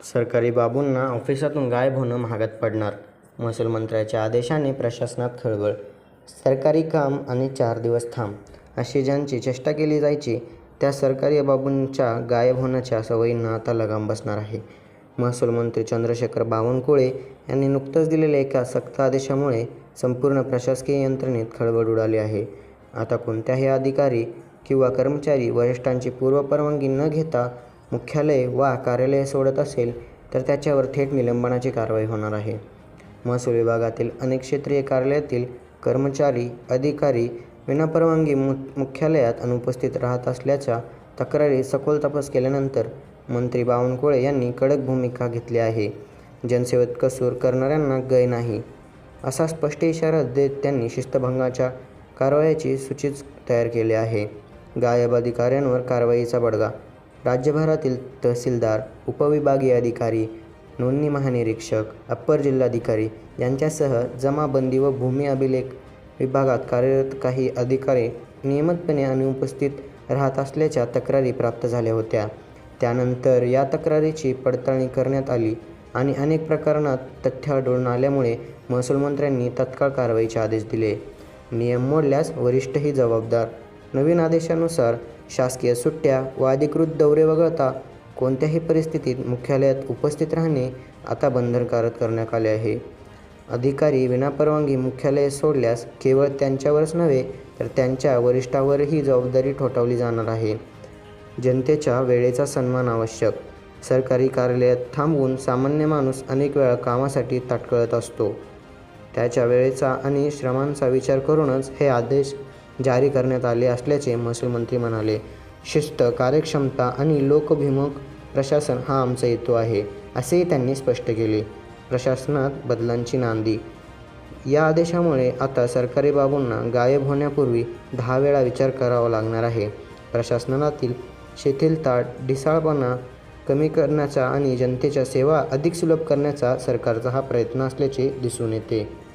सरकारी बाबूंना ऑफिसातून गायब होणं महागात पडणार महसूल मंत्र्याच्या आदेशाने प्रशासनात खळबळ. सरकारी काम आणि चार दिवस थांब अशी ज्यांची चेष्टा केली जायची त्या सरकारी बाबूंच्या गायब होण्याच्या सवयींना आता लगाम बसणार आहे. महसूल मंत्री चंद्रशेखर बावनकुळे यांनी नुकतंच दिलेल्या एका सक्त आदेशामुळे संपूर्ण प्रशासकीय यंत्रणेत खळबळ उडाली आहे. आता कोणत्याही अधिकारी किंवा कर्मचारी वरिष्ठांची पूर्वपरवानगी न घेता मुख्यालय वा कार्यालय सोडत असेल तर त्याच्यावर थेट निलंबनाची कारवाई होणार आहे. महसूल विभागातील अनेक क्षेत्रीय कार्यालयातील कर्मचारी अधिकारी विनापरवानगी मु मुख्यालयात अनुपस्थित राहत असल्याच्या तक्रारी सखोल तपास केल्यानंतर मंत्री बावनकुळे यांनी कडक भूमिका घेतली आहे. जनसेवेत कसूर करणाऱ्यांना गय नाही असा स्पष्ट इशारा देत त्यांनी शिस्तभंगाच्या कारवायाची सूचीच तयार केली आहे. गायब अधिकाऱ्यांवर कारवाईचा बडगा राज्यभरातील तहसीलदार उपविभागीय अधिकारी नोंदणी महानिरीक्षक अप्पर जिल्हाधिकारी यांच्यासह जमाबंदी व भूमी अभिलेख विभागात कार्यरत काही अधिकारी नियमितपणे अनुपस्थित राहत असल्याच्या तक्रारी प्राप्त झाल्या होत्या. त्यानंतर या तक्रारीची पडताळणी करण्यात आली आणि अनेक प्रकरणात तथ्य आढळून आल्यामुळे महसूल मंत्र्यांनी तत्काळ कारवाईचे आदेश दिले. नियम मोडल्यास वरिष्ठही जबाबदार. नवीन आदेशानुसार शासकीय सुट्ट्या व अधिकृत दौरे वगळता कोणत्याही परिस्थितीत मुख्यालयात उपस्थित राहणे आता बंधनकारक करण्यात आले आहे. अधिकारी विनापरवानगी मुख्यालय सोडल्यास केवळ त्यांच्यावरच नव्हे तर त्यांच्या वरिष्ठावरही जबाबदारी ठोठावली जाणार आहे. जनतेच्या वेळेचा सन्मान आवश्यक. सरकारी कार्यालयात थांबवून सामान्य माणूस अनेक वेळा कामासाठी ताटकळत असतो. त्याच्या वेळेचा आणि श्रमांचा विचार करूनच हे आदेश जारी करण्यात आले असल्याचे महसूल मंत्री म्हणाले. शिस्त कार्यक्षमता आणि लोकभिमुख प्रशासन हा आमचा हेतू आहे असेही त्यांनी स्पष्ट केले. प्रशासनात बदलांची नांदी. या आदेशामुळे आता सरकारी बाबूंना गायब होण्यापूर्वी दहा वेळा विचार करावा लागणार आहे. प्रशासनातील शिथिलता ढिसाळपणा कमी करण्याचा आणि जनतेच्या सेवा अधिक सुलभ करण्याचा सरकारचा हा प्रयत्न असल्याचे दिसून येते.